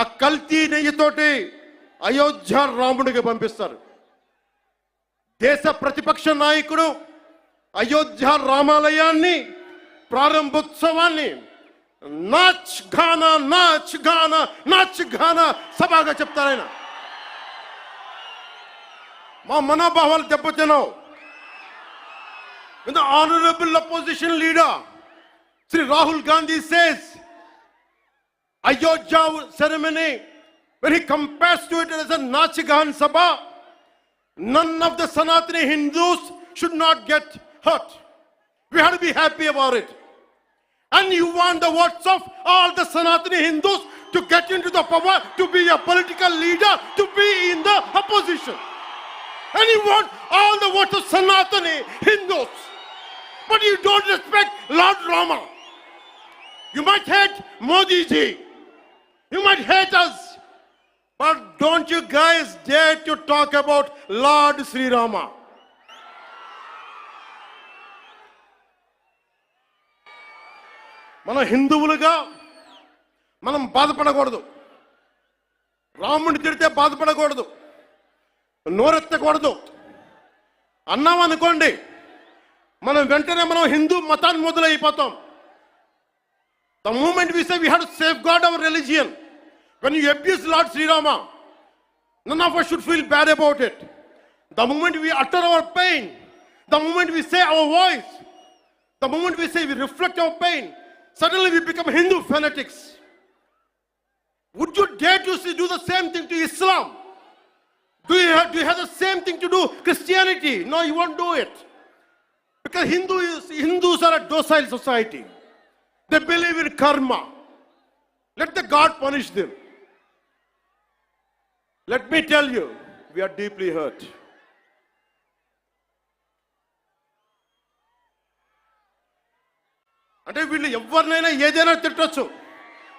ఆ కల్తీ నెయ్యితోటి అయోధ్య రాముడికి పంపిస్తారు. దేశ ప్రతిపక్ష నాయకుడు అయోధ్య రామాలయాన్ని ప్రారంభోత్సవాన్ని నాచ్ ఘానా నాచ్ ఘానా నాచ్ ఘానా సభగా చెప్తారు ఆయన. మా మనోభావాలు దెబ్బతిన్నావు. Honourable opposition leader Shri Rahul Gandhi says Ayodhya ceremony, when he compares to it as a Nachigan Sabha, none of the Sanatani Hindus should not get hurt. We have to be happy about it. And you want the votes of all the Sanatani Hindus to get into the power, to be a political leader, to be in the opposition. And you want all the votes of Sanatani Hindus. But you don't respect Lord Rama. You might hate Modi ji. You might hate us. But don't you guys dare to talk about Lord Sri Rama. మన హిందువులుగా మనం బాధపడకూడదు రాముడిని తిడితే బాధపడకూడదు నోరెత్తకూడదు అన్నాం అనుకోండి మనం వెంటనే మనం హిందూ మతాన్ని మొదలైపోతాం The moment we say we have to safeguard our religion, when you abuse Lord Sri Rama, none of us should feel bad about it. The moment we utter our pain, the moment we say our voice, the moment we say we reflect our pain, suddenly we become Hindu fanatics. Would you dare to see, do the same thing to Islam? Do you, have, do you have the same thing to do Christianity? No, you won't do it. Because Hindu is, Hindus are a docile society. They believe in karma. Let the God punish them. Let me tell you, we are deeply hurt. అంటే వీళ్ళు ఎవరినైనా ఏదైనా తిట్టొచ్చు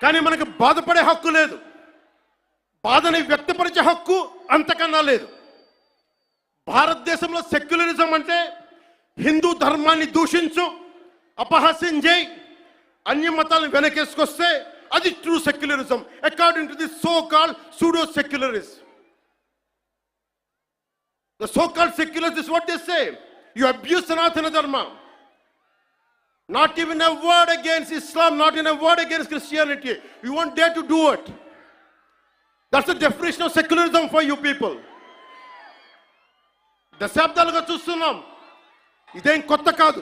కానీ మనకి బాధపడే హక్కు లేదు బాధని వ్యక్తపరిచే హక్కు అంతకన్నా లేదు భారతదేశంలో సెక్యులరిజం అంటే హిందూ ధర్మాన్ని దూషించు అపహాస్యం చేయి అన్య మతాలను వెనకేసుకొస్తే అది true secularism according to the so call pseudo secularism The so-called secularists is what they say. You abuse Sanatana Dharma. Not even a word against Islam, not even a word against Christianity. You won't dare to do it. That's the definition of secularism for you people. దశాబ్దాలుగా చూస్తున్నాం ఇదేం కొత్త కాదు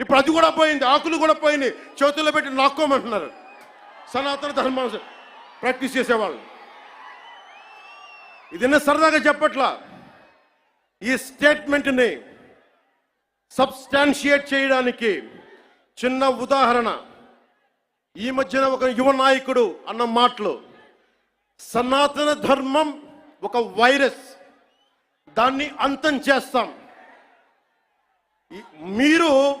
ఇప్పుడు అది కూడా పోయింది ఆకులు కూడా పోయింది చేతుల్లో పెట్టి నాక్కోమంటున్నారు. సనాతన ధర్మం ప్రాక్టీస్ చేసేవాళ్ళు. ఇది సరదాగా చెప్పట్లా? ఈ స్టేట్మెంట్ని సబ్స్టాన్షియేట్ చేయడానికి చిన్న ఉదాహరణ. ఈ మధ్యన ఒక యువ నాయకుడు అన్న మాటలు. సనాతన ధర్మం ఒక వైరస్. దాన్ని అంతం చేస్తాం. మీరు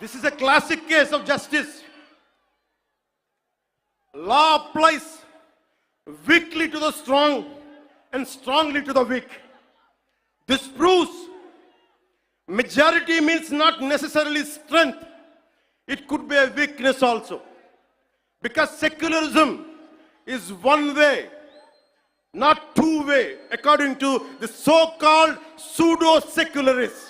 This is a classic case of justice. Law applies weakly to the strong and strongly to the weak. This proves majority means not necessarily strength, it could be a weakness also. Because secularism is one way, not two way, according to the so called pseudo secularists.